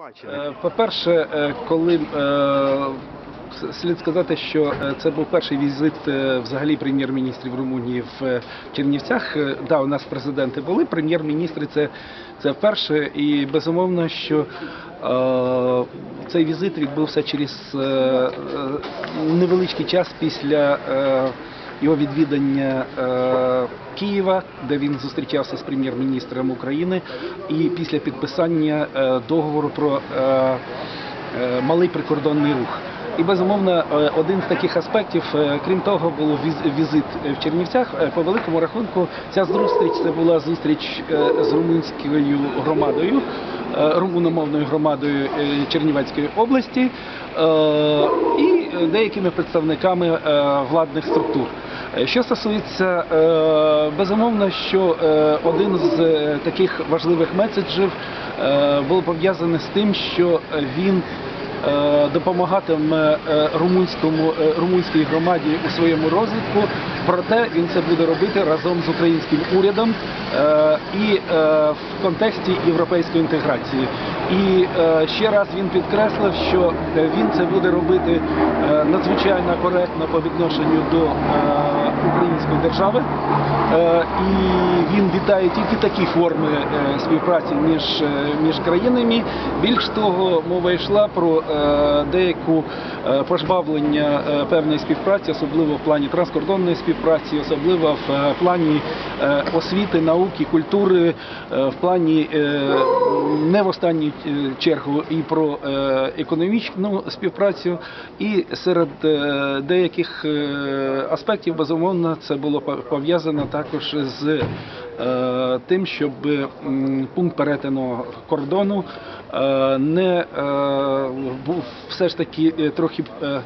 бачили? Е, По-перше, е, коли е, слід сказати, що це був перший візит взагалі прем'єр-міністрів Румунії в Чернівцях. Да, у нас президенти були, прем'єр-міністри це, це вперше. І безумовно, що цей візит відбувся через невеличкий час після. Його відвідання е, Києва, де він зустрічався з прем'єр-міністром України, і після підписання е, договору про е, малий прикордонний рух. І безумовно, один з таких аспектів, крім того, віз- візит в Чернівцях. По великому рахунку, ця зустріч це була зустріч з румунською громадою, румуномовною громадою Чернівецької області і деякими представниками владних структур. Е, Що стосується е, безумовно, що е, один з таких важливих меседжів був пов'язаний з тим, що він допомагатиме е, румунському е, румунській громаді у своєму розвитку. Проте він це буде робити разом з українським урядом е, і е, в контексті європейської інтеграції. І е, ще раз він підкреслив, що е, він це буде робити е, надзвичайно коректно по відношенню до е, української держави. Е, І він вітає тільки такі форми е, співпраці між, е, між країнами. Більш того, мова йшла про е, деяку е, пожбавлення е, певної співпраці, особливо в плані транскордонної співпраці, особливо в е, плані е, освіти, науки, культури, е, в плані е, не в останню е, чергу і про е, економічну співпрацю. І серед е, деяких е, аспектів, безумовно, це було по- пов'язано також з е, тим, щоб пункт перетину кордону е, не е, був все ж таки е, трохи не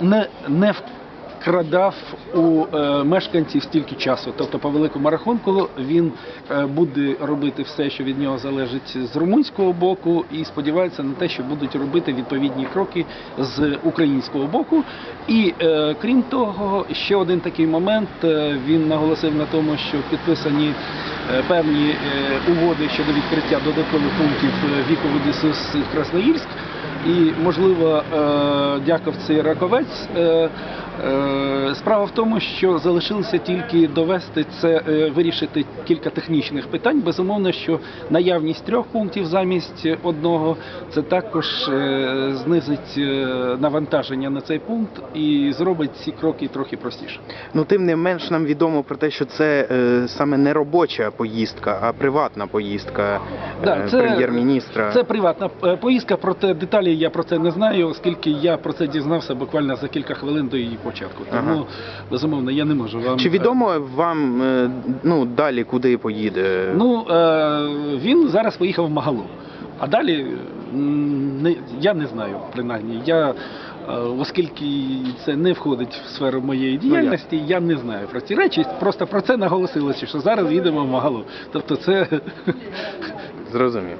не, не вкрадав у е, мешканців стільки часу. Тобто, по великому рахунку, він е, буде робити все, що від нього залежить з румунського боку, і сподівається на те, що будуть робити відповідні кроки з українського боку. І е, крім того, ще один такий момент він наголосив на тому, що підписані певні угоди щодо відкриття додаткових пунктів вікову ДСУС Красноїльськ. І, можливо, е, дяковці Раковець. е, е, Справа в тому, що залишилося тільки довести це, вирішити кілька технічних питань. Безумовно, що наявність трьох пунктів замість одного це також знизить навантаження на цей пункт і зробить ці кроки трохи простіше. Ну тим не менш нам відомо про те, що це саме не робоча поїздка, а приватна поїздка Да, прем'єр-міністра. Це приватна поїздка, проте деталі я про це не знаю, оскільки я про це дізнався буквально за кілька хвилин до її початку. Тому Ага. безумовно я не можу вам Чи е, відомо вам е, ну далі куди поїде? Ну е, він зараз поїхав в Магалу, а далі я не знаю, принаймні. Я Оскільки це не входить в сферу моєї діяльності, я не знаю про ці речі. Просто про це наголосилося, що зараз їдемо в Магалу. Тобто це Зрозумів.